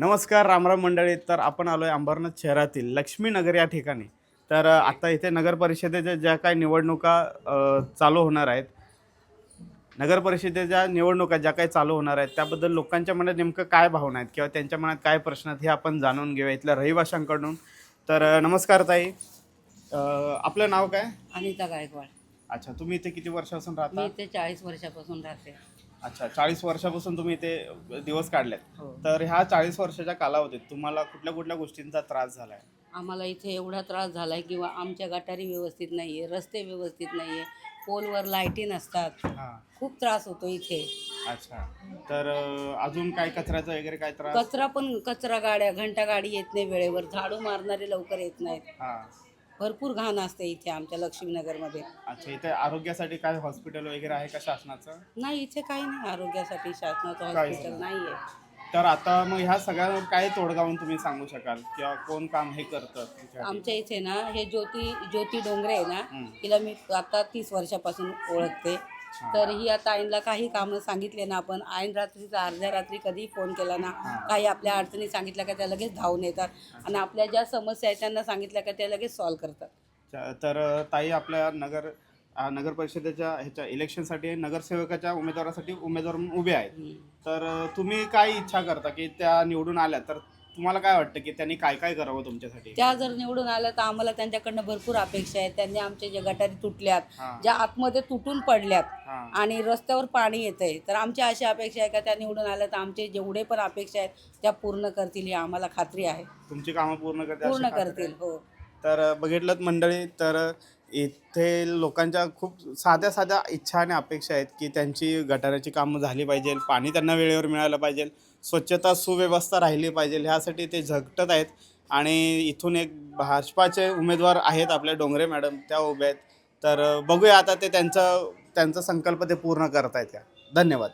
नमस्कार रामराम मंडळी. तर आपण आलो आहे अंबरनाथ शहरातील लक्ष्मीनगर या ठिकाणी. तर आता इथे नगर परिषदेच्या ज्या काही निवडणुका चालू होणार आहेत नगर परिषदेच्या निवडणुका ज्या काही चालू होणार आहेत त्याबद्दल लोकांच्या मनात नेमकं काय भावना आहेत किंवा त्यांच्या मनात काय प्रश्न आहेत हे आपण जाणून घेऊया इथल्या रहिवाशांकडून. तर नमस्कार ताई. आपलं नाव काय? अनिता गायकवाड. अच्छा तुम्ही इथे किती वर्षापासून मी राहता इथे चाळीस वर्षापासून राहते. अच्छा चाळीस वर्षापासून तुम्ही इथे दिवस काढलेत. हो. तर ह्या चाळीस वर्षाच्या कालावधीत तुम्हाला कुठल्या कुठल्या गोष्टींचा त्रास झालाय? आम्हाला इथे एवढा त्रास झाला आहे किंवा आमच्या गटारी व्यवस्थित नाही आहे रस्ते व्यवस्थित नाही आहे पोलवर लाईटी नसतात. हा. खूप त्रास होतो इथे. अच्छा. तर अं, अजून काय कचऱ्याचा वगैरे काय त्रास? कचरा पण कचरा गाड्या घंटा गाडी येत नाही वेळेवर. झाडू मारणारे लवकर येत नाहीत. हा. भरपूर घाण असते इथे आमच्या लक्ष्मीनगरमध्ये. अच्छा इथे आरोग्यासाठी काय हॉस्पिटल वगैरे आहे का शासनाचं? नाही इथे काही नाही. आरोग्यासाठी शासनाचं काहीच हॉस्पिटल नाही. आहे तर आता मग ह्या सगळ्यांवर काय तोडगावून तुम्ही सांगू शकाल? किंवा कोण काम हे करतं आमच्या इथे ना हे ज्योती ज्योती डोंगरे आहे ना. तिला मी आता तीस वर्षापासून ओळखते. तर ही आता आईनला काही कामं सांगितले ना आपण. आईन रात्रीचा अर्ध्या रात्री कधी फोन केला ना काही आपल्या अडचणी सांगितल्या का त्या लगेच धावून येतात. आणि आपल्या ज्या समस्या आहेत त्यांना सांगितल्या का त्या लगेच सॉल्व्ह करतात. तर ताई आपल्या नगर नगर परिषदेच्या ह्याच्या इलेक्शनसाठी नगरसेवकाच्या उमेदवारासाठी उमेदवार म्हणून उभे आहेत. तर तुम्ही काय इच्छा करता की त्या निवडून आल्या तर तुम्हाला काय वाटतं की त्यांनी काय काय करावं तुमच्यासाठी त्या जर निवडून आल्या तर आम्हाला त्यांच्याकडनं भरपूर अपेक्षा आहेत त्यांनी आमचे जे गटारी तुटल्यात हा. ज्या आतमध्ये तुटून पडल्यात हा. आणि रस्त्यावर पाणी येतंय तर आमची अशी अपेक्षा आहे का त्या निवडून आल्या तर आमचे जेवढे पण अपेक्षा आहेत त्या पूर्ण करतील ही आम्हाला खात्री आहे तुमची कामं पूर्ण करते अशी पूर्ण खात्री आहे? करतील हो तर बघितलं मंडळी तर इथे लोकांच्या खूप साध्या साध्या इच्छा आणि अपेक्षा आहेत की त्यांची गटाराची कामं झाली पाहिजे पाणी त्यांना वेळेवर मिळालं पाहिजे स्वच्छता सुव्यवस्था राहिली पाहिजे ह्यासाठी ते झगटत आहेत. आणि इथून एक भाजपाचे उमेदवार आहेत आपल्या डोंगरे मॅडम त्या उभ्या आहेत. तर बघूया आता ते त्यांचं त्यांचा संकल्प ते पूर्ण करतायत का धन्यवाद.